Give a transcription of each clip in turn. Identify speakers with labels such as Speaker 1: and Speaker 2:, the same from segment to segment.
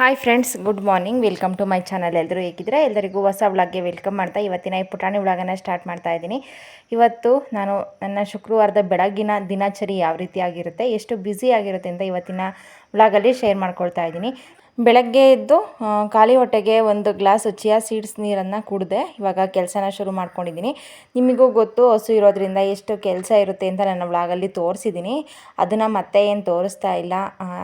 Speaker 1: Hi friends good morning welcome to my channel ಎಲ್ಲರೂ ಹೇಗಿದ್ರೆ ಎಲ್ಲರಿಗೂ ಹೊಸ ವ್ಲಾಗ್ಗೆ ವೆಲ್ಕಮ್ ಮಾಡ್ತಾ ಇವತ್ತಿನ ಈ ಪುಟಾಣಿ ವ್ಲಾಗನ್ನು ಸ್ಟಾರ್ಟ್ ಮಾಡ್ತಾ ಇದ್ದೀನಿ. ಇವತ್ತು ನಾನು ನನ್ನ ಶುಕ್ರವಾರದ ಬೆಳಗಿನ ದಿನಚರಿ ಯಾವ ರೀತಿ ಆಗಿರುತ್ತೆ, ಎಷ್ಟು ಬ್ಯುಸಿ ಆಗಿರುತ್ತೆ ಅಂತ ಇವತ್ತಿನ ವ್ಲಾಗಲ್ಲಿ ಶೇರ್ ಮಾಡ್ಕೊಳ್ತಾ ಇದ್ದೀನಿ. ಬೆಳಗ್ಗೆ ಎದ್ದು ಖಾಲಿ ಹೊಟ್ಟೆಗೆ ಒಂದು ಗ್ಲಾಸ್ ಚಿಯಾ ಸೀಡ್ಸ್ ನೀರನ್ನು ಕುಡಿದೆ ಇವಾಗ ಕೆಲಸನ ಶುರು ಮಾಡ್ಕೊಂಡಿದ್ದೀನಿ. ನಿಮಗೂ ಗೊತ್ತು, ಹಸು ಇರೋದ್ರಿಂದ ಎಷ್ಟು ಕೆಲಸ ಇರುತ್ತೆ ಅಂತ ನನ್ನ ವ್ಲಾಗಲ್ಲಿ ತೋರಿಸಿದ್ದೀನಿ. ಅದನ್ನು ಮತ್ತೆ ಏನು ತೋರಿಸ್ತಾ ಇಲ್ಲ.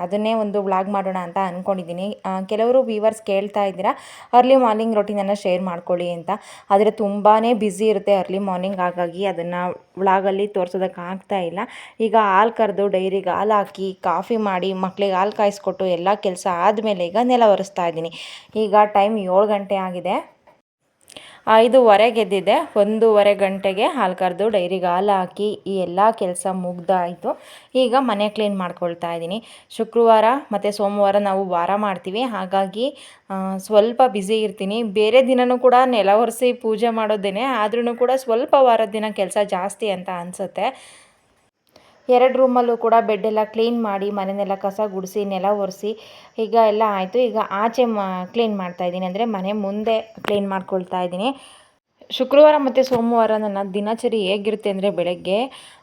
Speaker 1: ಅದನ್ನೇ ಒಂದು ವ್ಲಾಗ್ ಮಾಡೋಣ ಅಂತ ಅಂದ್ಕೊಂಡಿದ್ದೀನಿ ಕೆಲವರು ವೀವರ್ಸ್ ಕೇಳ್ತಾ ಇದ್ದೀರಾ ಅರ್ಲಿ ಮಾರ್ನಿಂಗ್ ರೊಟೀನನ್ನು ಶೇರ್ ಮಾಡ್ಕೊಳ್ಳಿ ಅಂತ. ಆದರೆ ತುಂಬಾ ಬ್ಯುಸಿ ಇರುತ್ತೆ ಅರ್ಲಿ ಮಾರ್ನಿಂಗ್ ಹಾಗಾಗಿ ಅದನ್ನು ವ್ಲಾಗಲ್ಲಿ ತೋರಿಸೋದಕ್ಕೆ ಆಗ್ತಾ ಇಲ್ಲ. ಈಗ ಹಾಲು ಕರೆದು ಡೈರಿಗೆ ಹಾಲು ಹಾಕಿ, ಕಾಫಿ ಮಾಡಿ ಮಕ್ಕಳಿಗೆ ಹಾಲು ಕಾಯಿಸ್ಕೊಟ್ಟು ಎಲ್ಲ ಕೆಲಸ ಆದಮೇಲೆ ಈಗ ನೆಲ ಒರೆಸ್ತಾ ಇದ್ದೀನಿ. ಈಗ ಟೈಮ್ ಏಳು ಗಂಟೆ ಆಗಿದೆ. ಐದೂವರೆಗೆ ಎದ್ದಿದ್ದೆ ಒಂದೂವರೆ ಗಂಟೆಗೆ ಹಾಲು ಕರೆದು ಡೈರಿಗೆ ಹಾಲು ಹಾಕಿ ಈ ಎಲ್ಲ ಕೆಲಸ ಮುಗ್ದಾಯಿತು ಈಗ ಮನೆ ಕ್ಲೀನ್ ಮಾಡ್ಕೊಳ್ತಾ ಇದ್ದೀನಿ. ಶುಕ್ರವಾರ ಮತ್ತು ಸೋಮವಾರ ನಾವು ವಾರ ಮಾಡ್ತೀವಿ. ಹಾಗಾಗಿ ಸ್ವಲ್ಪ ಬ್ಯುಸಿ ಇರ್ತೀನಿ. ಬೇರೆ ದಿನವೂ ಕೂಡ ನೆಲ ಒರೆಸಿ ಪೂಜೆ ಮಾಡೋದೇನೆ. ಆದ್ರೂ ಕೂಡ ಸ್ವಲ್ಪ ವಾರದ ದಿನ ಕೆಲಸ ಜಾಸ್ತಿ ಅಂತ ಅನಿಸುತ್ತೆ. ಎರಡು ರೂಮಲ್ಲೂ ಕೂಡ ಬೆಡ್ ಎಲ್ಲ ಕ್ಲೀನ್ ಮಾಡಿ ಮನೆಯನ್ನೆಲ್ಲ ಕಸ ಗುಡಿಸಿ, ನೆಲ ಒರೆಸಿ, ಈಗ ಎಲ್ಲ ಆಯಿತು. ಈಗ ಆಚೆ ಕ್ಲೀನ್ ಮಾಡ್ತಾ ಇದ್ದೀನಿ. ಅಂದರೆ ಮನೆ ಮುಂದೆ ಕ್ಲೀನ್ ಮಾಡ್ಕೊಳ್ತಾ ಇದ್ದೀನಿ. ಶುಕ್ರವಾರ ಮತ್ತು ಸೋಮವಾರ ನನ್ನ ದಿನಚರಿ ಹೇಗಿರುತ್ತೆ ಅಂದರೆ ಬೆಳಗ್ಗೆ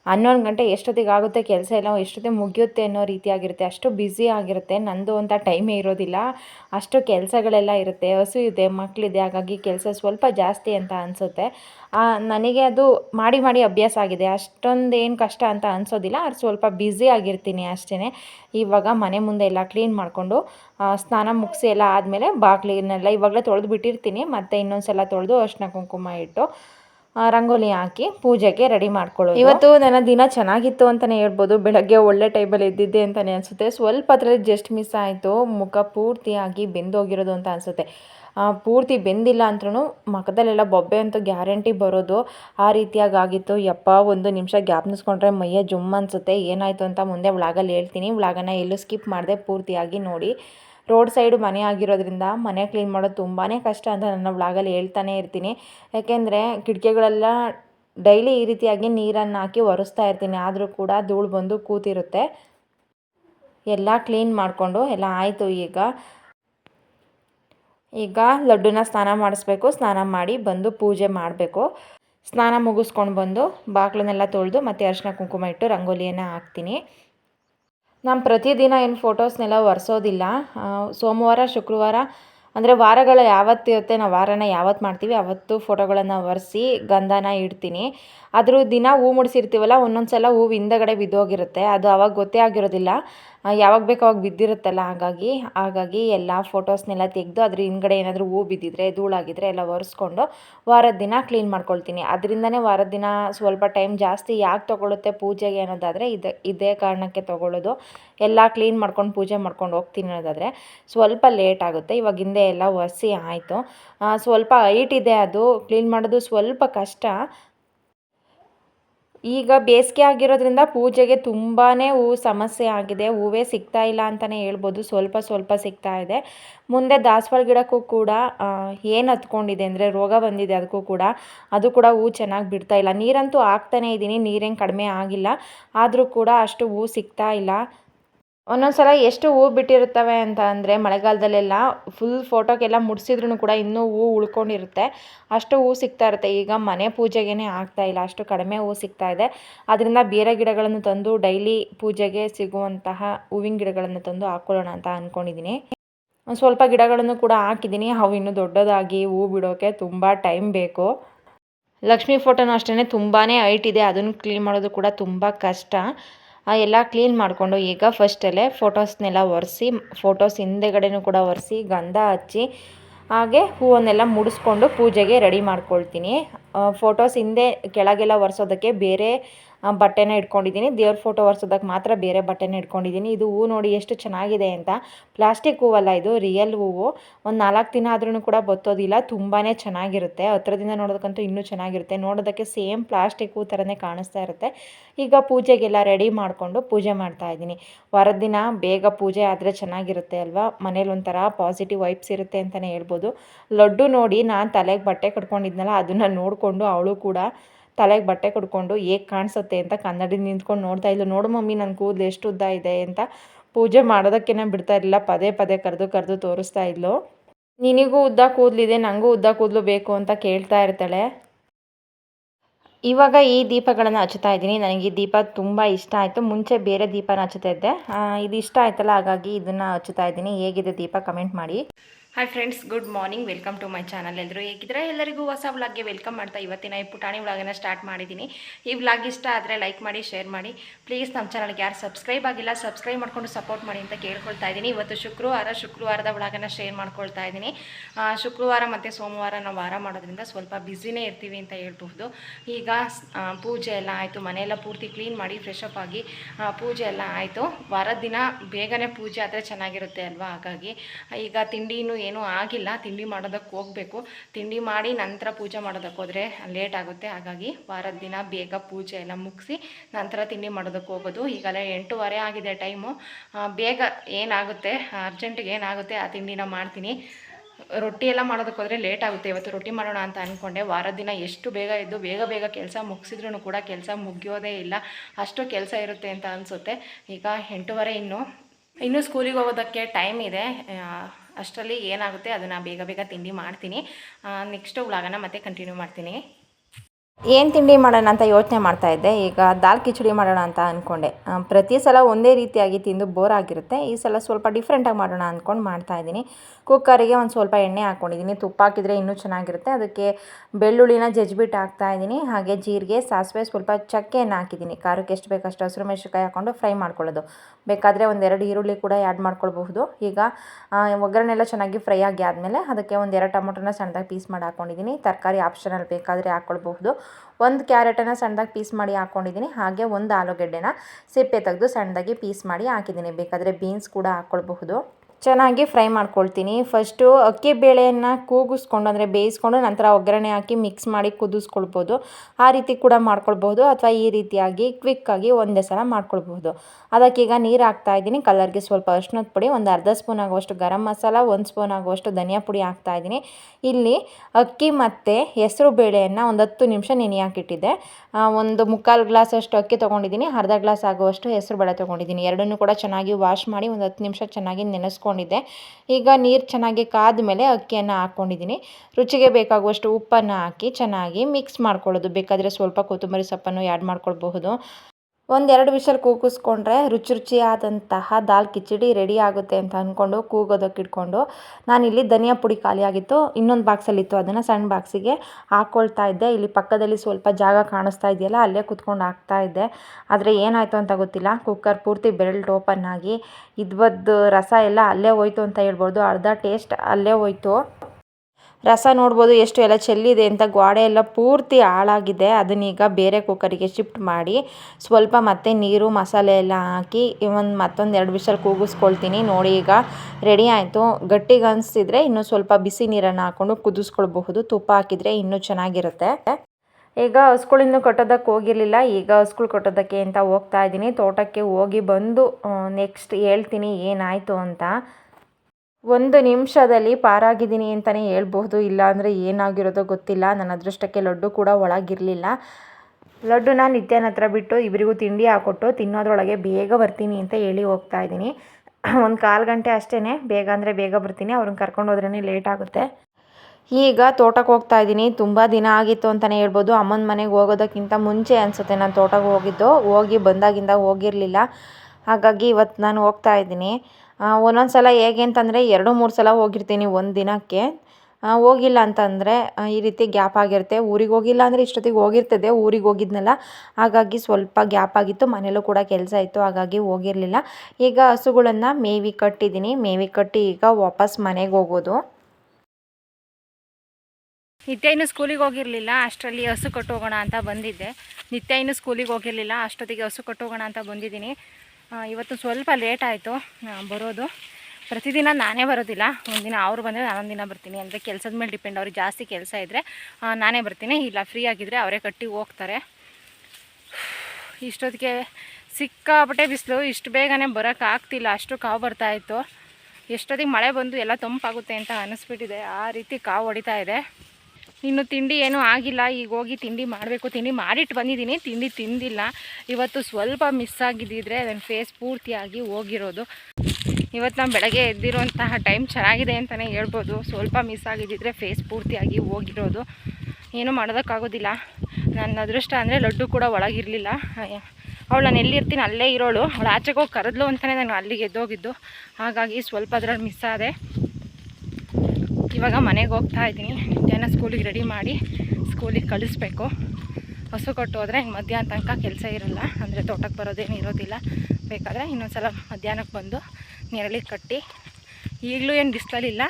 Speaker 1: ಹನ್ನೊಂದು ಗಂಟೆ ಎಷ್ಟೊತ್ತಿಗೆ ಆಗುತ್ತೆ ಕೆಲಸ ಎಲ್ಲ ಎಷ್ಟೊತ್ತಿಗೆ ಮುಗಿಯುತ್ತೆ ಅನ್ನೋ ರೀತಿಯಾಗಿರುತ್ತೆ. ಅಷ್ಟು ಬ್ಯುಸಿ ಆಗಿರುತ್ತೆ. ನಂದು ಅಂತ ಟೈಮೇ ಇರೋದಿಲ್ಲ. ಅಷ್ಟು ಕೆಲಸಗಳೆಲ್ಲ ಇರುತ್ತೆ. ಹಸು ಇದೆ ಮಕ್ಕಳಿದೆ ಹಾಗಾಗಿ ಕೆಲಸ ಸ್ವಲ್ಪ ಜಾಸ್ತಿ ಅಂತ ಅನಿಸುತ್ತೆ. ನನಗೆ ಅದು ಮಾಡಿ ಮಾಡಿ ಅಭ್ಯಾಸ ಆಗಿದೆ. ಅಷ್ಟೊಂದು ಏನು ಕಷ್ಟ ಅಂತ ಅನಿಸೋದಿಲ್ಲ. ಅದು ಸ್ವಲ್ಪ ಬ್ಯುಸಿ ಆಗಿರ್ತೀನಿ ಅಷ್ಟೇ ಇವಾಗ ಮನೆ ಮುಂದೆ ಎಲ್ಲ ಕ್ಲೀನ್ ಮಾಡಿಕೊಂಡು ಸ್ನಾನ ಮುಗಿಸಿ ಎಲ್ಲ ಆದಮೇಲೆ ಬಾಗಿಲಿನೆಲ್ಲ ಇವಾಗಲೇ ತೊಳೆದು ಬಿಟ್ಟಿರ್ತೀನಿ. ಮತ್ತು ಇನ್ನೊಂದು ಸಲ ತೊಳೆದು ಅರ್ಶಿನ ಕುಂಕುಮ ಇಟ್ಟು ರಂಗೋಲಿ ಹಾಕಿ ಪೂಜೆಗೆ ರೆಡಿ ಮಾಡ್ಕೊಳ್ಳೋದು. ಇವತ್ತು ನನ್ನ ದಿನ ಚೆನ್ನಾಗಿತ್ತು ಅಂತಲೇ ಹೇಳ್ಬೋದು. ಬೆಳಗ್ಗೆ ಒಳ್ಳೆ ಟೈಮಲ್ಲಿ ಇದ್ದಿದ್ದೆ ಅಂತಲೇ ಅನಿಸುತ್ತೆ. ಸ್ವಲ್ಪ ಅದರಲ್ಲಿ ಜಸ್ಟ್ ಮಿಸ್ ಆಯಿತು. ಮುಖ ಪೂರ್ತಿಯಾಗಿ ಬೆಂದೋಗಿರೋದು ಅಂತ ಅನಿಸುತ್ತೆ. ಪೂರ್ತಿ ಬೆಂದಿಲ್ಲ ಅಂದ್ರೂ ಮುಖದಲ್ಲೆಲ್ಲ ಬೊಬ್ಬೆ ಅಂತೂ ಗ್ಯಾರಂಟಿ ಬರೋದು. ಆ ರೀತಿಯಾಗಿ ಆಗಿತ್ತು. ಯಪ್ಪ, ಒಂದು ನಿಮಿಷ ಗ್ಯಾಪ್ನಿಸ್ಕೊಂಡ್ರೆ ಮೈಯ ಜುಮ್ ಅನಿಸುತ್ತೆ. ಏನಾಯಿತು ಅಂತ ಮುಂದೆ ವ್ಲಾಗಲ್ಲಿ ಹೇಳ್ತೀನಿ. ವ್ಲಾಗನ್ನು ಎಲ್ಲೂ ಸ್ಕಿಪ್ ಮಾಡಿದೆ ಪೂರ್ತಿಯಾಗಿ ನೋಡಿ. ರೋಡ್ ಸೈಡ್ ಮನೆ ಆಗಿರೋದ್ರಿಂದ ಮನೆ ಕ್ಲೀನ್ ಮಾಡೋದು ತುಂಬಾ ಕಷ್ಟ ಅಂತ ನನ್ನ ವ್ಲಾಗಲ್ಲಿ ಹೇಳ್ತಾನೆ ಇರ್ತೀನಿ. ಯಾಕೆಂದರೆ ಕಿಟಕಿಗಳೆಲ್ಲ ಡೈಲಿ ಈ ರೀತಿಯಾಗಿ ನೀರನ್ನು ಹಾಕಿ ಒರೆಸ್ತಾ ಇರ್ತೀನಿ. ಆದರೂ ಕೂಡ ಧೂಳು ಬಂದು ಕೂತಿರುತ್ತೆ. ಎಲ್ಲ ಕ್ಲೀನ್ ಮಾಡಿಕೊಂಡು ಎಲ್ಲ ಆಯಿತು ಈಗ. ಈಗ ಲಡ್ಡುನ ಸ್ನಾನ ಮಾಡಿಸ್ಬೇಕು. ಸ್ನಾನ ಮಾಡಿ ಬಂದು ಪೂಜೆ ಮಾಡಬೇಕು. ಸ್ನಾನ ಮುಗಿಸ್ಕೊಂಡು ಬಂದು ಬಾಗಿಲನ್ನೆಲ್ಲ ತೊಳೆದು ಮತ್ತು ಅರಿಶಿನ ಕುಂಕುಮ ಇಟ್ಟು ರಂಗೋಲಿಯನ್ನು ಹಾಕ್ತೀನಿ. ನಾನು ಪ್ರತಿದಿನ ಏನು ಫೋಟೋಸ್ನೆಲ್ಲ ಒರೆಸೋದಿಲ್ಲ ಸೋಮವಾರ, ಶುಕ್ರವಾರ, ಅಂದರೆ ವಾರಗಳ ಯಾವತ್ತಿರುತ್ತೆ ನಾವು ವಾರನ ಯಾವತ್ತು ಮಾಡ್ತೀವಿ, ಅವತ್ತು ಫೋಟೋಗಳನ್ನು ಒರೆಸಿ ಗಂಧನ ಇಡ್ತೀನಿ. ಆದರೂ ದಿನ ಹೂ ಮುಡಿಸಿರ್ತೀವಲ್ಲ ಒಂದೊಂದು ಸಲ ಹೂವು ಹಿಂದಗಡೆ ಬಿದ್ದೋಗಿರುತ್ತೆ. ಅದು ಅವಾಗ ಗೊತ್ತೇ ಆಗಿರೋದಿಲ್ಲ. ಯಾವಾಗ ಬೇಕು ಅವಾಗ ಬಿದ್ದಿರುತ್ತಲ್ಲ, ಹಾಗಾಗಿ ಹಾಗಾಗಿ ಎಲ್ಲ ಫೋಟೋಸ್ನೆಲ್ಲ ತೆಗೆದು ಅದ್ರ ಹಿಂದ್ಗಡೆ ಏನಾದರೂ ಹೂ ಬಿದ್ದಿದ್ರೆ, ಧೂಳಾಗಿದ್ರೆ ಎಲ್ಲ ಒರೆಸ್ಕೊಂಡು ವಾರದ ದಿನ ಕ್ಲೀನ್ ಮಾಡ್ಕೊಳ್ತೀನಿ. ಅದರಿಂದನೇ ವಾರದ ದಿನ ಸ್ವಲ್ಪ ಟೈಮ್ ಜಾಸ್ತಿ ಯಾಕೆ ತೊಗೊಳುತ್ತೆ ಪೂಜೆಗೆ ಅನ್ನೋದಾದರೆ ಇದೆ, ಇದೇ ಕಾರಣಕ್ಕೆ ತೊಗೊಳ್ಳೋದು ಎಲ್ಲ ಕ್ಲೀನ್ ಮಾಡ್ಕೊಂಡು ಪೂಜೆ ಮಾಡ್ಕೊಂಡು ಹೋಗ್ತೀನಿ ಅನ್ನೋದಾದರೆ ಸ್ವಲ್ಪ ಲೇಟ್ ಆಗುತ್ತೆ. ಇವಾಗ ಹಿಂದೆ ಎಲ್ಲ ಒರೆಸಿ ಆಯಿತು. ಸ್ವಲ್ಪ ಹೈಟ್ ಇದೆ ಅದು ಕ್ಲೀನ್ ಮಾಡೋದು ಸ್ವಲ್ಪ ಕಷ್ಟ. ಈಗ ಬೇಸಿಗೆ ಆಗಿರೋದ್ರಿಂದ ಪೂಜೆಗೆ ತುಂಬಾ ಹೂವು ಸಮಸ್ಯೆ ಆಗಿದೆ. ಹೂವೇ ಸಿಗ್ತಾ ಇಲ್ಲ ಅಂತಲೇ ಹೇಳ್ಬೋದು. ಸ್ವಲ್ಪ ಸ್ವಲ್ಪ ಸಿಗ್ತಾ ಇದೆ. ಮುಂದೆ ದಾಸವಾಳ ಗಿಡಕ್ಕೂ ಕೂಡ ಏನು ಹತ್ಕೊಂಡಿದೆ ಅಂದರೆ ರೋಗ ಬಂದಿದೆ ಅದಕ್ಕೂ ಕೂಡ, ಅದು ಕೂಡ ಹೂವು ಚೆನ್ನಾಗಿ ಬಿಡ್ತಾ ಇಲ್ಲ. ನೀರಂತೂ ಹಾಕ್ತಾನೇ ಇದ್ದೀನಿ ನೀರೇನು ಕಡಿಮೆ ಆಗಿಲ್ಲ. ಆದರೂ ಕೂಡ ಅಷ್ಟು ಹೂವು ಸಿಗ್ತಾ ಇಲ್ಲ. ಒಂದೊಂದು ಸಲ ಎಷ್ಟು ಹೂ ಬಿಟ್ಟಿರುತ್ತವೆ ಅಂತ ಅಂದರೆ ಮಳೆಗಾಲದಲ್ಲೆಲ್ಲ ಫುಲ್ ಫೋಟೋಗೆಲ್ಲ ಮುಡ್ಸಿದ್ರೂ ಕೂಡ ಇನ್ನೂ ಹೂ ಉಳ್ಕೊಂಡಿರುತ್ತೆ. ಅಷ್ಟು ಹೂ ಸಿಗ್ತಾ ಇರುತ್ತೆ. ಈಗ ಮನೆ ಪೂಜೆಗೇ ಆಗ್ತಾ ಇಲ್ಲ. ಅಷ್ಟು ಕಡಿಮೆ ಹೂ ಸಿಗ್ತಾ ಇದೆ. ಅದರಿಂದ ಬೇರೆ ಗಿಡಗಳನ್ನು ತಂದು ಡೈಲಿ ಪೂಜೆಗೆ ಸಿಗುವಂತಹ ಹೂವಿನ ಗಿಡಗಳನ್ನು ತಂದು ಹಾಕ್ಕೊಳ್ಳೋಣ ಅಂತ ಅಂದ್ಕೊಂಡಿದ್ದೀನಿ ಒಂದು ಸ್ವಲ್ಪ ಗಿಡಗಳನ್ನು ಕೂಡ ಹಾಕಿದ್ದೀನಿ ಅವು ಇನ್ನೂ ದೊಡ್ಡದಾಗಿ ಹೂ ಬಿಡೋಕ್ಕೆ ತುಂಬ ಟೈಮ್ ಬೇಕು. ಲಕ್ಷ್ಮಿ ಫೋಟೋನೂ ಅಷ್ಟೇ ತುಂಬಾ ಹೈಟ್ ಇದೆ. ಅದನ್ನು ಕ್ಲೀನ್ ಮಾಡೋದು ಕೂಡ ತುಂಬ ಕಷ್ಟ. ಎಲ್ಲ ಕ್ಲೀನ್ ಮಾಡಿಕೊಂಡು ಈಗ ಫಸ್ಟಲ್ಲೇ ಫೋಟೋಸ್ನೆಲ್ಲ ಒರೆಸಿ ಫೋಟೋಸ್ ಹಿಂದೆಗಡೆನೂ ಕೂಡ ಒರೆಸಿ, ಗಂಧ ಹಚ್ಚಿ, ಹಾಗೆ ಹೂವನ್ನೆಲ್ಲ ಮುಡಿಸ್ಕೊಂಡು ಪೂಜೆಗೆ ರೆಡಿ ಮಾಡ್ಕೊಳ್ತೀನಿ. ಫೋಟೋಸ್ ಹಿಂದೆ ಕೆಳಗೆಲ್ಲ ಒರೆಸೋದಕ್ಕೆ ಬೇರೆ ಬಟ್ಟೆನ ಇಟ್ಕೊಂಡಿದ್ದೀನಿ. ದೇವ್ರ ಫೋಟೋ ಒರೆಸೋದಕ್ಕೆ ಮಾತ್ರ ಬೇರೆ ಬಟ್ಟೆನ ಇಟ್ಕೊಂಡಿದ್ದೀನಿ. ಇದು ಹೂವು ನೋಡಿ ಎಷ್ಟು ಚೆನ್ನಾಗಿದೆ ಅಂತ. ಪ್ಲಾಸ್ಟಿಕ್ ಹೂವಲ್ಲ ಇದು ರಿಯಲ್ ಹೂವು. ಒಂದು ನಾಲ್ಕು ದಿನ ಆದ್ರೂ ಕೂಡ ಬತ್ತೋದಿಲ್ಲ. ತುಂಬಾ ಚೆನ್ನಾಗಿರುತ್ತೆ. ಹತ್ರದಿಂದ ನೋಡೋದಕ್ಕಂತೂ ಇನ್ನೂ ಚೆನ್ನಾಗಿರುತ್ತೆ. ನೋಡೋದಕ್ಕೆ ಸೇಮ್ ಪ್ಲಾಸ್ಟಿಕ್ ಹೂ ಥರನೇ ಕಾಣಿಸ್ತಾ ಇರುತ್ತೆ. ಈಗ ಪೂಜೆಗೆಲ್ಲ ರೆಡಿ ಮಾಡಿಕೊಂಡು ಪೂಜೆ ಮಾಡ್ತಾ ಇದ್ದೀನಿ. ವರದಿನ ಬೇಗ ಪೂಜೆ ಆದರೆ ಚೆನ್ನಾಗಿರುತ್ತೆ ಅಲ್ವಾ? ಮನೇಲಿ ಒಂಥರ ಪಾಸಿಟಿವ್ ವೈಬ್ಸ್ ಇರುತ್ತೆ ಅಂತಲೇ ಹೇಳ್ಬೋದು. ಲಡ್ಡು ನೋಡಿ ನಾನು ತಲೆಗೆ ಬಟ್ಟೆ ಕಟ್ಕೊಂಡಿದ್ನಲ್ಲ, ಅದನ್ನು ನೋಡಿಕೊಂಡು ಅವಳು ಕೂಡ ತಲೆಗೆ ಬಟ್ಟೆ ಕಟ್ಕೊಂಡು ಹೇಗೆ ಕಾಣಿಸುತ್ತೆ ಅಂತ ಕನ್ನಡಿ ನಿಂತ್ಕೊಂಡು ನೋಡ್ತಾ ಇದ್ಲು. ನೋಡು ಮಮ್ಮಿ ನನ್ನ ಕೂದಲು ಎಷ್ಟು ಉದ್ದ ಇದೆ ಅಂತ ಪೂಜೆ ಮಾಡೋದಕ್ಕೇನೆ ಬಿಡ್ತಾ ಇರಲಿಲ್ಲ. ಪದೇ ಪದೇ ಕರೆದು ಕರೆದು ತೋರಿಸ್ತಾ ಇದ್ಲು. ನಿನಗೂ ಉದ್ದ ಕೂದಲಿದೆ ನನಗೂ ಉದ್ದ ಕೂದಲು ಬೇಕು ಅಂತ ಕೇಳ್ತಾ ಇರ್ತಾಳೆ. ಇವಾಗ ಈ ದೀಪಗಳನ್ನು ಹಚ್ಚುತ್ತಾ ಇದ್ದೀನಿ. ನನಗೆ ಈ ದೀಪ ತುಂಬ ಇಷ್ಟ ಆಯಿತು. ಮುಂಚೆ ಬೇರೆ ದೀಪನ ಹಚ್ಚುತ್ತಾ ಇದ್ದೆ. ಇದು ಇಷ್ಟ ಆಯ್ತಲ್ಲ, ಹಾಗಾಗಿ ಇದನ್ನು ಹಚ್ಚುತ್ತಾ ಇದ್ದೀನಿ. ಹೇಗಿದೆ ದೀಪ? ಕಮೆಂಟ್ ಮಾಡಿ. Hi friends good morning welcome to my channel ಎಲ್ಲರೂ ಹೇಗಿದ್ರೆ ಎಲ್ಲರಿಗೂ ಹೊಸ ವ್ಲಾಗ್ಗೆ ವೆಲ್ಕಮ್ ಮಾಡ್ತಾ ಇವತ್ತಿನ ಈ ಪುಟಾಣಿ ವ್ಲಾಗನ್ನ ಸ್ಟಾರ್ಟ್ ಮಾಡಿದ್ದೀನಿ. ಈ ವ್ಲಾಗ್ ಇಷ್ಟ ಆದರೆ ಲೈಕ್ ಮಾಡಿ ಶೇರ್ ಮಾಡಿ. ಪ್ಲೀಸ್ ನಮ್ಮ ಚಾನಲ್ಗೆ ಯಾರು ಸಬ್ಸ್ಕ್ರೈಬ್ ಆಗಿಲ್ಲ ಸಬ್ಸ್ಕ್ರೈಬ್ ಮಾಡ್ಕೊಂಡು ಸಪೋರ್ಟ್ ಮಾಡಿ ಅಂತ ಕೇಳ್ಕೊಳ್ತಾ ಇದ್ದೀನಿ. ಇವತ್ತು ಶುಕ್ರವಾರ, ಶುಕ್ರವಾರದ ವ್ಲಾಗನ್ನು ಶೇರ್ ಮಾಡ್ಕೊಳ್ತಾ ಇದ್ದೀನಿ. ಶುಕ್ರವಾರ ಮತ್ತು ಸೋಮವಾರ ನಾವು ವಾರ ಮಾಡೋದ್ರಿಂದ ಸ್ವಲ್ಪ ಬ್ಯುಸಿನೇ ಇರ್ತೀವಿ ಅಂತ ಹೇಳ್ಬಹುದು. ಈಗ ಪೂಜೆ ಎಲ್ಲ ಆಯಿತು. ಮನೆಯೆಲ್ಲ ಪೂರ್ತಿ ಕ್ಲೀನ್ ಮಾಡಿ ಫ್ರೆಶ್ ಅಪ್ ಆಗಿ ಪೂಜೆ ಎಲ್ಲ ಆಯಿತು. ವಾರದ ದಿನ ಬೇಗನೆ ಪೂಜೆ ಆದರೆ ಚೆನ್ನಾಗಿರುತ್ತೆ ಅಲ್ವಾ? ಹಾಗಾಗಿ ಈಗ ತಿಂಡಿ ಇನ್ನೂ ಏನೂ ಆಗಿಲ್ಲ. ತಿಂಡಿ ಮಾಡೋದಕ್ಕೆ ಹೋಗಬೇಕು. ತಿಂಡಿ ಮಾಡಿ ನಂತರ ಪೂಜೆ ಮಾಡೋದಕ್ಕೆ ಹೋದರೆ ಲೇಟ್ ಆಗುತ್ತೆ. ಹಾಗಾಗಿ ವಾರದ ದಿನ ಬೇಗ ಪೂಜೆ ಎಲ್ಲ ಮುಗಿಸಿ ನಂತರ ತಿಂಡಿ ಮಾಡೋದಕ್ಕೆ ಹೋಗೋದು. ಈಗಲೇ ಎಂಟೂವರೆ ಆಗಿದೆ ಟೈಮು. ಬೇಗ ಏನಾಗುತ್ತೆ? ಅರ್ಜೆಂಟಿಗೆ ಏನಾಗುತ್ತೆ? ಆ ತಿಂಡಿನ ಮಾಡ್ತೀನಿ. ರೊಟ್ಟಿ ಎಲ್ಲ ಮಾಡೋದಕ್ಕೆ ಹೋದರೆ ಲೇಟ್ ಆಗುತ್ತೆ. ಇವತ್ತು ರೊಟ್ಟಿ ಮಾಡೋಣ ಅಂತ ಅಂದ್ಕೊಂಡೆ ವಾರದ ದಿನ ಎಷ್ಟು ಬೇಗ ಇದ್ದು ಬೇಗ ಬೇಗ ಕೆಲಸ ಮುಗಿಸಿದ್ರೂ ಕೂಡ ಕೆಲಸ ಮುಗಿಯೋದೇ ಇಲ್ಲ. ಅಷ್ಟು ಕೆಲಸ ಇರುತ್ತೆ ಅಂತ ಅನಿಸುತ್ತೆ. ಈಗ ಎಂಟೂವರೆ ಇನ್ನು. ಇನ್ನೂ ಸ್ಕೂಲಿಗೆ ಹೋಗೋದಕ್ಕೆ ಟೈಮ್ ಇದೆ. ಅಷ್ಟರಲ್ಲಿ ಏನಾಗುತ್ತೆ ಅದನ್ನು ಬೇಗ ಬೇಗ ತಿಂಡಿ ಮಾಡ್ತೀನಿ. ನೆಕ್ಸ್ಟ್ ಉಳಾಗನ ಮತ್ತೆ ಕಂಟಿನ್ಯೂ ಮಾಡ್ತೀನಿ. ಏನು ತಿಂಡಿ ಮಾಡೋಣ ಅಂತ ಯೋಚನೆ ಮಾಡ್ತಾ ಇದ್ದೆ. ಈಗ ದಾಲ್ ಕಿಚಡಿ ಮಾಡೋಣ ಅಂತ ಅಂದ್ಕೊಂಡೆ ಪ್ರತಿ ಸಲ ಒಂದೇ ರೀತಿಯಾಗಿ ತಿಂದು ಬೋರ್ ಆಗಿರುತ್ತೆ. ಈ ಸಲ ಸ್ವಲ್ಪ ಡಿಫ್ರೆಂಟಾಗಿ ಮಾಡೋಣ ಅಂದ್ಕೊಂಡು ಮಾಡ್ತಾ ಇದ್ದೀನಿ. ಕುಕ್ಕರಿಗೆ ಒಂದು ಸ್ವಲ್ಪ ಎಣ್ಣೆ ಹಾಕ್ಕೊಂಡಿದ್ದೀನಿ ತುಪ್ಪ ಹಾಕಿದರೆ ಇನ್ನೂ ಚೆನ್ನಾಗಿರುತ್ತೆ. ಅದಕ್ಕೆ ಬೆಳ್ಳುಳ್ಳಿನ ಜಜ್ಬಿಟ್ಟು ಹಾಕ್ತಾ ಇದ್ದೀನಿ. ಹಾಗೆ ಜೀರಿಗೆ, ಸಾಸಿವೆ, ಸ್ವಲ್ಪ ಚಕ್ಕೆಯನ್ನು ಹಾಕಿದ್ದೀನಿ. ಖಾರಕ್ಕೆ ಎಷ್ಟು ಬೇಕಷ್ಟು ಹಸಿರು ಮೆಣಸಿನ್ಕಾಯಿ ಹಾಕ್ಕೊಂಡು ಫ್ರೈ ಮಾಡ್ಕೊಳ್ಳೋದು. ಬೇಕಾದರೆ ಒಂದೆರಡು ಈರುಳ್ಳಿ ಕೂಡ ಆ್ಯಡ್ ಮಾಡ್ಕೊಳ್ಬಹುದು. ಈಗ ಒಗ್ಗರಣೆಲ್ಲ ಚೆನ್ನಾಗಿ ಫ್ರೈ ಆಗಿ ಆದಮೇಲೆ ಅದಕ್ಕೆ ಒಂದೆರಡು ಟೊಮೊಟೊನ ಸಣ್ಣದಾಗಿ ಪೀಸ್ ಮಾಡಿ ಹಾಕ್ಕೊಂಡಿದ್ದೀನಿ ತರಕಾರಿ ಆಪ್ಷನಲ್ ಬೇಕಾದರೆ ಹಾಕ್ಕೊಳ್ಬಹುದು. ಒಂದು ಕ್ಯಾರೆಟನ್ನು ಸಣ್ಣದಾಗಿ ಪೀಸ್ ಮಾಡಿ ಹಾಕ್ಕೊಂಡಿದ್ದೀನಿ ಹಾಗೆ ಒಂದು ಆಲೂಗೆಡ್ಡೆನ ಸಿಪ್ಪೆ ತೆಗೆದು ಸಣ್ಣದಾಗಿ ಪೀಸ್ ಮಾಡಿ ಹಾಕಿದ್ದೀನಿ. ಬೇಕಾದರೆ ಬೀನ್ಸ್ ಕೂಡ ಹಾಕ್ಕೊಳ್ಬಹುದು. ಚೆನ್ನಾಗಿ ಫ್ರೈ ಮಾಡ್ಕೊಳ್ತೀನಿ. ಫಸ್ಟು ಅಕ್ಕಿ ಬೇಳೆಯನ್ನು ಕೂಗಿಸ್ಕೊಂಡು, ಅಂದರೆ ಬೇಯಿಸ್ಕೊಂಡು ನಂತರ ಒಗ್ಗರಣೆ ಹಾಕಿ ಮಿಕ್ಸ್ ಮಾಡಿ ಕುದಿಸ್ಕೊಳ್ಬೋದು. ಆ ರೀತಿ ಕೂಡ ಮಾಡ್ಕೊಳ್ಬೋದು ಅಥವಾ ಈ ರೀತಿಯಾಗಿ ಕ್ವಿಕ್ಕಾಗಿ ಒಂದೇ ಸಲ ಮಾಡ್ಕೊಳ್ಬಹುದು ಅದಕ್ಕೀಗ ನೀರು ಹಾಕ್ತಾ ಇದ್ದೀನಿ. ಕಲರ್ಗೆ ಸ್ವಲ್ಪ ಅರ್ಶಿನದ ಪುಡಿ, ಒಂದು ಅರ್ಧ ಸ್ಪೂನ್ ಆಗುವಷ್ಟು ಗರಂ ಮಸಾಲ, ಒಂದು ಸ್ಪೂನ್ ಆಗುವಷ್ಟು ಧನಿಯಾ ಪುಡಿ ಹಾಕ್ತಾ ಇದ್ದೀನಿ. ಇಲ್ಲಿ ಅಕ್ಕಿ ಮತ್ತು ಹೆಸರು ಬೇಳೆಯನ್ನು ಒಂದು ಹತ್ತು ನಿಮಿಷ ನೆನೆ ಹಾಕಿಟ್ಟಿದ್ದೆ ಒಂದು ಮುಕ್ಕಾಲು ಗ್ಲಾಸ್ ಅಷ್ಟು ಅಕ್ಕಿ ತೊಗೊಂಡಿದ್ದೀನಿ. ಅರ್ಧ ಗ್ಲಾಸ್ ಆಗುವಷ್ಟು ಹೆಸರು ಬೇಳೆ ತೊಗೊಂಡಿದ್ದೀನಿ. ಎರಡನ್ನೂ ಕೂಡ ಚೆನ್ನಾಗಿ ವಾಶ್ ಮಾಡಿ ಒಂದು ಹತ್ತು ನಿಮಿಷ ಚೆನ್ನಾಗಿ ನೆನೆಸ್ಕೊಂಡಿದ್ದೆ ಈಗ ನೀರು ಚೆನ್ನಾಗಿ ಕಾದ ಮೇಲೆ ಅಕ್ಕಿಯನ್ನು ಹಾಕ್ಕೊಂಡಿದ್ದೀನಿ ರುಚಿಗೆ ಬೇಕಾಗುವಷ್ಟು ಉಪ್ಪನ್ನು ಹಾಕಿ ಚೆನ್ನಾಗಿ ಮಿಕ್ಸ್ ಮಾಡ್ಕೊಳ್ಳೋದು. ಬೇಕಾದರೆ ಸ್ವಲ್ಪ ಕೊತ್ತಂಬರಿ ಸೊಪ್ಪನ್ನು ಆ್ಯಡ್ ಮಾಡ್ಕೊಳ್ಬಹುದು. ಒಂದೆರಡು ವಿಷಲ್ ಕೂಗಿಸ್ಕೊಂಡ್ರೆ ರುಚಿ ರುಚಿಯಾದಂತಹ ದಾಲ್ ಕಿಚಡಿ ರೆಡಿ ಆಗುತ್ತೆ ಅಂತ ಅಂದ್ಕೊಂಡು ಕೂಗೋದಕ್ಕೆ ಇಟ್ಕೊಂಡು ನಾನಿಲ್ಲಿ ಧನಿಯಾ ಪುಡಿ ಖಾಲಿಯಾಗಿತ್ತು. ಇನ್ನೊಂದು ಬಾಕ್ಸಲ್ಲಿತ್ತು. ಅದನ್ನು ಸಣ್ಣ ಬಾಕ್ಸಿಗೆ ಹಾಕ್ಕೊಳ್ತಾ ಇದ್ದೆ. ಇಲ್ಲಿ ಪಕ್ಕದಲ್ಲಿ ಸ್ವಲ್ಪ ಜಾಗ ಕಾಣಿಸ್ತಾ ಇದೆಯಲ್ಲ, ಅಲ್ಲೇ ಕುತ್ಕೊಂಡು ಹಾಕ್ತಾ ಇದ್ದೆ. ಆದರೆ ಏನಾಯಿತು ಅಂತ ಗೊತ್ತಿಲ್ಲ. ಕುಕ್ಕರ್ ಪೂರ್ತಿ ಬೆರಳು ಓಪನ್ ಆಗಿ ಇದ್ವದ್ದು ರಸ ಎಲ್ಲ ಅಲ್ಲೇ ಹೋಯ್ತು ಅಂತ ಹೇಳ್ಬೋದು. ಅರ್ಧ ಟೇಸ್ಟ್ ಅಲ್ಲೇ ಹೋಯ್ತು. ರಸ ನೋಡ್ಬೋದು ಎಷ್ಟು ಎಲ್ಲ ಚೆಲ್ಲಿದೆ ಅಂತ ಗೋಡೆ ಎಲ್ಲ ಪೂರ್ತಿ ಹಾಳಾಗಿದೆ. ಅದನ್ನೀಗ ಬೇರೆ ಕುಕ್ಕರಿಗೆ ಶಿಫ್ಟ್ ಮಾಡಿ ಸ್ವಲ್ಪ ಮತ್ತೆ ನೀರು, ಮಸಾಲೆ ಎಲ್ಲ ಹಾಕಿ ಒಂದು ಮತ್ತೊಂದು ಎರಡು ವಿಷಲ್ ಕೂಗಿಸ್ಕೊಳ್ತೀನಿ. ನೋಡಿ ಈಗ ರೆಡಿ ಆಯಿತು. ಗಟ್ಟಿಗೆ ಅನಿಸ್ತಿದ್ರೆ ಇನ್ನೂ ಸ್ವಲ್ಪ ಬಿಸಿ ನೀರನ್ನು ಹಾಕ್ಕೊಂಡು ಕುದಿಸ್ಕೊಳ್ಬಹುದು. ತುಪ್ಪ ಹಾಕಿದರೆ ಇನ್ನೂ ಚೆನ್ನಾಗಿರುತ್ತೆ. ಈಗ ಹಸ್ಗಳಿಂದ ಕಟ್ಟೋದಕ್ಕೆ ಹೋಗಿರಲಿಲ್ಲ. ಈಗ ಹಸ್ಗಳು ಕಟ್ಟೋದಕ್ಕೆ ಅಂತ ಹೋಗ್ತಾ ಇದ್ದೀನಿ. ತೋಟಕ್ಕೆ ಹೋಗಿ ಬಂದು ನೆಕ್ಸ್ಟ್ ಹೇಳ್ತೀನಿ ಏನಾಯಿತು ಅಂತ. ಒಂದು ನಿಮಿಷದಲ್ಲಿ ಪಾರಾಗಿದ್ದೀನಿ ಅಂತಲೇ ಇಲ್ಲ ಅಂದರೆ ಏನಾಗಿರೋದೋ ಗೊತ್ತಿಲ್ಲ. ನನ್ನ ಅದೃಷ್ಟಕ್ಕೆ ಲಡ್ಡು ಕೂಡ ಒಳಗಿರಲಿಲ್ಲ. ಲಡ್ಡುನ ನಿತ್ಯನ ಹತ್ರ ಬಿಟ್ಟು ಇಬ್ಬರಿಗೂ ತಿಂಡಿ ಹಾಕ್ಕೊಟ್ಟು ತಿನ್ನೋದ್ರೊಳಗೆ ಬೇಗ ಬರ್ತೀನಿ ಅಂತ ಹೇಳಿ ಹೋಗ್ತಾ ಇದ್ದೀನಿ. ಒಂದು ಕಾಲು ಗಂಟೆ ಅಷ್ಟೇ ಬೇಗ ಅಂದರೆ ಬೇಗ ಬರ್ತೀನಿ. ಅವ್ರನ್ನ ಕರ್ಕೊಂಡು ಹೋದ್ರೇ ಲೇಟ್ ಆಗುತ್ತೆ. ಈಗ ತೋಟಕ್ಕೆ ಹೋಗ್ತಾ ಇದ್ದೀನಿ. ತುಂಬ ದಿನ ಆಗಿತ್ತು ಅಂತಲೇ ಹೇಳ್ಬೋದು. ಅಮ್ಮನ ಮನೆಗೆ ಹೋಗೋದಕ್ಕಿಂತ ಮುಂಚೆ ಅನಿಸುತ್ತೆ ನಾನು ತೋಟಕ್ಕೆ ಹೋಗಿದ್ದು. ಹೋಗಿ ಬಂದಾಗಿಂದ ಹೋಗಿರಲಿಲ್ಲ. ಹಾಗಾಗಿ ಇವತ್ತು ನಾನು ಹೋಗ್ತಾ ಇದ್ದೀನಿ. ಒಂದೊಂದು ಸಲ ಹೇಗೆ ಅಂತಂದರೆ ಎರಡು, ಮೂರು ಸಲ ಹೋಗಿರ್ತೀನಿ ಒಂದು ದಿನಕ್ಕೆ. ಹೋಗಿಲ್ಲ ಅಂತಂದರೆ ಈ ರೀತಿ ಗ್ಯಾಪ್ ಆಗಿರುತ್ತೆ. ಊರಿಗೆ ಹೋಗಿಲ್ಲ ಅಂದರೆ ಇಷ್ಟೊತ್ತಿಗೆ ಹೋಗಿರ್ತದೆ, ಊರಿಗೆ ಹೋಗಿದ್ನಲ್ಲ, ಹಾಗಾಗಿ ಸ್ವಲ್ಪ ಗ್ಯಾಪ್ ಆಗಿತ್ತು, ಮನೇಲೂ ಕೂಡ ಕೆಲಸ ಇತ್ತು, ಹಾಗಾಗಿ ಹೋಗಿರಲಿಲ್ಲ. ಈಗ ಹಸುಗಳನ್ನು ಮೇವಿ ಕಟ್ಟಿದ್ದೀನಿ, ಮೇವಿ ಕಟ್ಟಿ ಈಗ ವಾಪಸ್ ಮನೆಗೆ ಹೋಗೋದು. ನಿತ್ಯ ಇನ್ನು ಸ್ಕೂಲಿಗೆ ಹೋಗಿರಲಿಲ್ಲ, ಅಷ್ಟರಲ್ಲಿ ಹಸು ಕಟ್ಟು ಹೋಗೋಣ ಅಂತ ಬಂದಿದ್ದೆ. ನಿತ್ಯ ಇನ್ನು ಸ್ಕೂಲಿಗೆ ಹೋಗಿರಲಿಲ್ಲ, ಅಷ್ಟೊತ್ತಿಗೆ ಹಸು ಕಟ್ಟು ಹೋಗೋಣ ಅಂತ ಬಂದಿದ್ದೀನಿ. ಇವತ್ತು ಸ್ವಲ್ಪ ಲೇಟ್ ಆಯಿತು ಬರೋದು. ಪ್ರತಿದಿನ ನಾನೇ ಬರೋದಿಲ್ಲ. ಒಂದಿನ ಅವ್ರು ಬಂದರೆ ನಾನೊಂದು ದಿನ ಬರ್ತೀನಿ. ಅಂದರೆ ಕೆಲಸದ ಮೇಲೆ ಡಿಪೆಂಡ್ ಅವ್ರಿಗೆ ಜಾಸ್ತಿ ಕೆಲಸ ಇದ್ದರೆ ನಾನೇ ಬರ್ತೀನಿ. ಇಲ್ಲ ಫ್ರೀ ಆಗಿದ್ದರೆ ಅವರೇ ಕಟ್ಟಿ ಹೋಗ್ತಾರೆ. ಇಷ್ಟೊತ್ತಿಗೆ ಸಿಕ್ಕಾಪಟ್ಟೆ ಬಿಸಿಲು. ಇಷ್ಟು ಬೇಗನೆ ಬರೋಕ್ಕಾಗ್ತಿಲ್ಲ ಅಷ್ಟು ಕಾವು ಬರ್ತಾಯಿತ್ತು ಎಷ್ಟೊತ್ತಿಗೆ ಮಳೆ ಬಂದು ಎಲ್ಲ ತಂಪಾಗುತ್ತೆ ಅಂತ ಅನ್ನಿಸ್ಬಿಟ್ಟಿದೆ ಆ ರೀತಿ ಕಾವು ಹೊಡಿತಾ ಇದೆ. ಇನ್ನು ತಿಂಡಿ ಏನೂ ಆಗಿಲ್ಲ. ಈಗ ಹೋಗಿ ತಿಂಡಿ ಮಾಡಬೇಕು. ತಿಂಡಿ ಮಾಡಿಟ್ಟು ಬಂದಿದ್ದೀನಿ. ತಿಂಡಿ ತಿಂದಿಲ್ಲ. ಇವತ್ತು ಸ್ವಲ್ಪ ಮಿಸ್ ಆಗಿದ್ದಿದ್ರೆ ನನ್ನ ಫೇಸ್ ಪೂರ್ತಿಯಾಗಿ ಹೋಗಿರೋದು. ಇವತ್ತು ನಾನು ಬೆಳಗ್ಗೆ ಎದ್ದಿರುವಂತಹ ಟೈಮ್ ಚೆನ್ನಾಗಿದೆ ಅಂತಲೇ ಹೇಳ್ಬೋದು. ಸ್ವಲ್ಪ ಮಿಸ್ ಆಗಿದ್ದಿದ್ರೆ ಫೇಸ್ ಪೂರ್ತಿಯಾಗಿ ಹೋಗಿರೋದು. ಏನೂ ಮಾಡೋದಕ್ಕಾಗೋದಿಲ್ಲ. ನನ್ನ ಅದೃಷ್ಟ ಅಂದರೆ ಲಡ್ಡು ಕೂಡ ಒಳಗಿರಲಿಲ್ಲ. ಅವಳು ನಾನು ಎಲ್ಲಿರ್ತೀನಿ ಅಲ್ಲೇ ಇರೋಳು. ಅವಳು ಆಚೆಗೆ ಹೋಗಿ ಕರೆದ್ಲು ಅಂತಲೇ ನಾನು ಅಲ್ಲಿಗೆ ಎದ್ದೋಗಿದ್ದು. ಹಾಗಾಗಿ ಸ್ವಲ್ಪ ಅದರಲ್ಲಿ ಮಿಸ್ ಆದೆ. ಇವಾಗ ಮನೆಗೆ ಹೋಗ್ತಾ ಇದ್ದೀನಿ. ಮಧ್ಯಾಹ್ನ ಸ್ಕೂಲಿಗೆ ರೆಡಿ ಮಾಡಿ ಸ್ಕೂಲಿಗೆ ಕಳಿಸ್ಬೇಕು. ಹಸು ಕೊಟ್ಟು ಹೋದರೆ ಇನ್ನು ಮಧ್ಯಾಹ್ನ ತನಕ ಕೆಲಸ ಇರಲ್ಲ. ಅಂದರೆ ತೋಟಕ್ಕೆ ಬರೋದೇನು ಇರೋದಿಲ್ಲ. ಬೇಕಾದರೆ ಇನ್ನೊಂದು ಸಲ ಮಧ್ಯಾಹ್ನಕ್ಕೆ ಬಂದು ನೆರಳಿಗೆ ಕಟ್ಟಿ ಈಗಲೂ ಏನು ಬಿಸಿಲಲ್ಲಿಲ್ಲ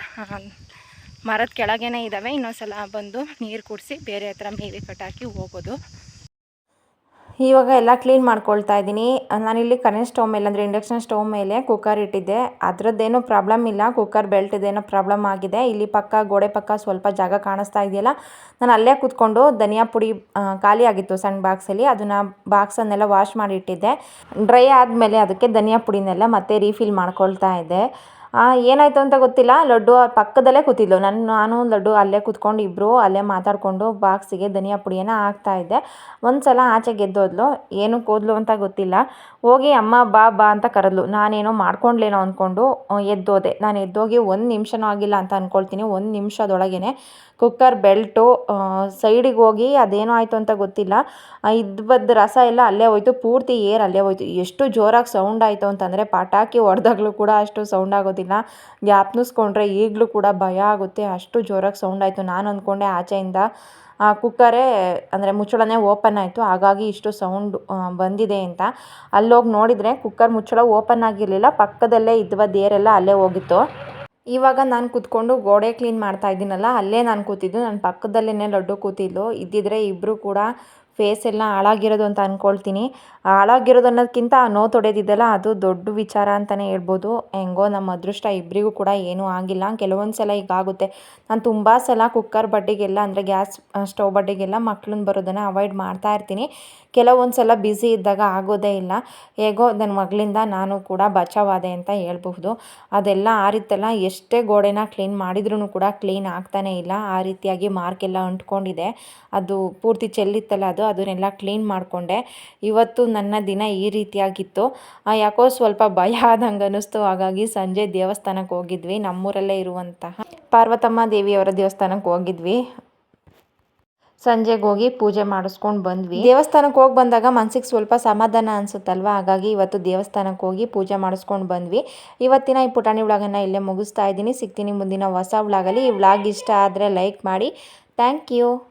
Speaker 1: ಮರದ ಕೆಳಗೇನೆ ಇದ್ದಾವೆ ಇನ್ನೊಂದು ಸಲ ಬಂದು ನೀರು ಕುಡಿಸಿ ಬೇರೆ ಹತ್ರ ಮೇವಿ ಕಟ್ಟಾಕಿ ಹೋಗೋದು. ಇವಾಗ ಎಲ್ಲ ಕ್ಲೀನ್ ಮಾಡ್ಕೊಳ್ತಾ ಇದ್ದೀನಿ. ನಾನಿಲ್ಲಿ ಕರೆಂಟ್ ಸ್ಟವ್ ಮೇಲೆ, ಅಂದರೆ ಇಂಡಕ್ಷನ್ ಸ್ಟೋವ್ ಮೇಲೆ ಕುಕ್ಕರ್ ಇಟ್ಟಿದ್ದೆ. ಅದರದ್ದೇನೂ ಪ್ರಾಬ್ಲಮ್ ಇಲ್ಲ. ಕುಕ್ಕರ್ ಬೆಲ್ಟ್ದೇನೋ ಪ್ರಾಬ್ಲಮ್ ಆಗಿದೆ. ಇಲ್ಲಿ ಪಕ್ಕ ಗೋಡೆ ಪಕ್ಕ ಸ್ವಲ್ಪ ಜಾಗ ಕಾಣಿಸ್ತಾ ಇದೆಯಲ್ಲ? ನಾನು ಅಲ್ಲೇ ಕೂತ್ಕೊಂಡು ಧನಿಯಾ ಪುಡಿ ಖಾಲಿ ಆಗಿತ್ತು ಸಣ್ಣ ಬಾಕ್ಸಲ್ಲಿ ಅದನ್ನು ಬಾಕ್ಸನ್ನೆಲ್ಲ ವಾಶ್ ಮಾಡಿ ಇಟ್ಟಿದ್ದೆ. ಡ್ರೈ ಆದಮೇಲೆ ಅದಕ್ಕೆ ಧನಿಯಾ ಪುಡಿನೆಲ್ಲ ಮತ್ತೆ ರೀಫಿಲ್ ಮಾಡ್ಕೊಳ್ತಾ ಇದ್ದೆ. ಏನಾಯ್ತು ಅಂತ ಗೊತ್ತಿಲ್ಲ. ಲಡ್ಡು ಅವ್ರ ಪಕ್ಕದಲ್ಲೇ ಕೂತಿದ್ಲು. ನನ್ನ ನಾನು ಲಡ್ಡು ಅಲ್ಲೇ ಕೂತ್ಕೊಂಡು ಇಬ್ಬರು ಅಲ್ಲೇ ಮಾತಾಡಿಕೊಂಡು ಬಾಕ್ಸಿಗೆ ಧನಿಯಾ ಪುಡಿಯನ್ನು ಹಾಕ್ತಾ ಇದ್ದೆ. ಒಂದು ಸಲ ಆಚೆ ಗೆದ್ದೋದ್ಲು. ಏನು ಕೂದಲು ಅಂತ ಗೊತ್ತಿಲ್ಲ. ಹೋಗಿ ಅಮ್ಮ ಬಾ ಬಾ ಅಂತ ಕರೆದ್ಲು. ನಾನೇನೋ ಮಾಡ್ಕೊಂಡ್ಲೇನೋ ಅಂದ್ಕೊಂಡು ಎದ್ದೋದೆ. ನಾನು ಎದ್ದೋಗಿ ಒಂದು ನಿಮಿಷನೂ ಆಗಿಲ್ಲ ಅಂತ ಅಂದ್ಕೊಳ್ತೀನಿ ಒಂದು ನಿಮಿಷದೊಳಗೇ ಕುಕ್ಕರ್, ಬೆಲ್ಟು ಸೈಡಿಗೆ ಹೋಗಿ ಅದೇನೋ ಆಯಿತು ಅಂತ ಗೊತ್ತಿಲ್ಲ. ಇದು ಬದ್ದು ರಸ ಎಲ್ಲ ಅಲ್ಲೇ ಹೋಯ್ತು. ಪೂರ್ತಿ ಏರ್ ಅಲ್ಲೇ ಹೋಯ್ತು. ಎಷ್ಟು ಜೋರಾಗಿ ಸೌಂಡ್ ಆಯಿತು ಅಂತಂದರೆ ಪಟಾಕಿ ಹೊಡೆದಾಗ್ಲೂ ಕೂಡ ಅಷ್ಟು ಸೌಂಡ್ ಆಗೋದಿಲ್ಲ. ಜ್ಞಾಪ್ನಿಸ್ಕೊಂಡ್ರೆ ಈಗಲೂ ಕೂಡ ಭಯ ಆಗುತ್ತೆ. ಅಷ್ಟು ಜೋರಾಗಿ ಸೌಂಡ್ ಆಯಿತು. ನಾನು ಅಂದ್ಕೊಂಡೆ ಆಚೆಯಿಂದ, ಆ, ಕುಕ್ಕರೇ, ಅಂದರೆ ಮುಚ್ಚಳನೇ ಓಪನ್ ಆಯಿತು. ಹಾಗಾಗಿ ಇಷ್ಟು ಸೌಂಡ್ ಬಂದಿದೆ ಅಂತ. ಅಲ್ಲೋಗಿ ನೋಡಿದರೆ ಕುಕ್ಕರ್ ಮುಚ್ಚಳ ಓಪನ್ ಆಗಿರಲಿಲ್ಲ. ಪಕ್ಕದಲ್ಲೇ ಇದ್ವ ದೇರೆಲ್ಲ ಅಲ್ಲೇ ಹೋಗಿತ್ತು. ಇವಾಗ ನಾನು ಕೂತ್ಕೊಂಡು ಗೋಡೆ ಕ್ಲೀನ್ ಮಾಡ್ತಾ ಇದ್ದೀನಲ್ಲ, ಅಲ್ಲೇ ನಾನು ಕೂತಿದ್ದು. ನನ್ನ ಪಕ್ಕದಲ್ಲೇ ಲಡ್ಡು ಕೂತಿದ್ಲು ಇದ್ದಿದ್ರೆ ಇಬ್ಬರು ಕೂಡ ಫೇಸ್ ಎಲ್ಲ ಹಾಳಾಗಿರೋದು ಅಂತ ಅಂದ್ಕೊಳ್ತೀನಿ ಹಾಳಾಗಿರೋದು ಅನ್ನೋದಕ್ಕಿಂತ ಆ ನೋವು ತೊಡೆದಿದ್ದಲ್ಲ ಅದು ದೊಡ್ಡ ವಿಚಾರ ಅಂತಲೇ ಹೇಳ್ಬೋದು. ಹೆಂಗೋ ನಮ್ಮ ಅದೃಷ್ಟ ಇಬ್ಬರಿಗೂ ಕೂಡ ಏನೂ ಆಗಿಲ್ಲ. ಕೆಲವೊಂದು ಸಲ ಈಗ ಆಗುತ್ತೆ. ನಾನು ತುಂಬ ಸಲ ಕುಕ್ಕರ್ ಬಡ್ಡಿಗೆಲ್ಲ ಅಂದರೆ ಗ್ಯಾಸ್ ಸ್ಟವ್ ಬಡ್ಡಿಗೆಲ್ಲ ಮಕ್ಳನ್ನ ಬರೋದನ್ನು ಅವಾಯ್ಡ್ ಮಾಡ್ತಾ ಇರ್ತೀನಿ. ಕೆಲವೊಂದು ಸಲ ಬ್ಯುಸಿ ಇದ್ದಾಗ ಆಗೋದೇ ಇಲ್ಲ. ಹೇಗೋ ನನ್ನ ಮಗಳಿಂದ ನಾನು ಕೂಡ ಬಚಾವಾದೆ ಅಂತ ಹೇಳ್ಬಹುದು. ಅದೆಲ್ಲ ಆರಿತ್ತಲ್ಲ ಎಷ್ಟೇ ಗೋಡೆನ ಕ್ಲೀನ್ ಮಾಡಿದ್ರೂ ಕೂಡ ಕ್ಲೀನ್ ಆಗ್ತಾನೇ ಇಲ್ಲ. ಆ ರೀತಿಯಾಗಿ ಮಾರ್ಕ್ ಎಲ್ಲ ಅಂಟ್ಕೊಂಡಿದೆ. ಅದು ಪೂರ್ತಿ ಚೆಲ್ಲಿತ್ತಲ್ಲ, ಅದು ಅದನ್ನೆಲ್ಲ ಕ್ಲೀನ್ ಮಾಡಿಕೊಂಡೆ. ಇವತ್ತು ನನ್ನ ದಿನ ಈ ರೀತಿಯಾಗಿತ್ತು. ಯಾಕೋ ಸ್ವಲ್ಪ ಭಯ ಆದಂಗೆ ಅನ್ನಿಸ್ತು. ಹಾಗಾಗಿ ಸಂಜೆ ದೇವಸ್ಥಾನಕ್ಕೆ ಹೋಗಿದ್ವಿ. ನಮ್ಮೂರಲ್ಲೇ ಇರುವಂತಹ ಪಾರ್ವತಮ್ಮ ದೇವಿಯವರ ದೇವಸ್ಥಾನಕ್ಕೆ ಹೋಗಿದ್ವಿ. ಸಂಜೆಗೆ ಹೋಗಿ ಪೂಜೆ ಮಾಡಿಸ್ಕೊಂಡು ಬಂದ್ವಿ. ದೇವಸ್ಥಾನಕ್ಕೆ ಹೋಗಿ ಬಂದಾಗ ಮನ್ಸಿಗೆ ಸ್ವಲ್ಪ ಸಮಾಧಾನ ಅನಿಸುತ್ತಲ್ವ? ಹಾಗಾಗಿ ಇವತ್ತು ದೇವಸ್ಥಾನಕ್ಕೆ ಹೋಗಿ ಪೂಜೆ ಮಾಡಿಸ್ಕೊಂಡು ಬಂದ್ವಿ. ಇವತ್ತಿನ ಈ ಪುಟಾಣಿ ವ್ಲಾಗನ್ನು ಇಲ್ಲೇ ಮುಗಿಸ್ತಾ ಇದ್ದೀನಿ. ಸಿಗ್ತೀನಿ ಮುಂದಿನ ಹೊಸ ವ್ಲಾಗಲ್ಲಿ. ಈ ವ್ಲಾಗ್ ಇಷ್ಟ ಆದರೆ ಲೈಕ್ ಮಾಡಿ. Thank you.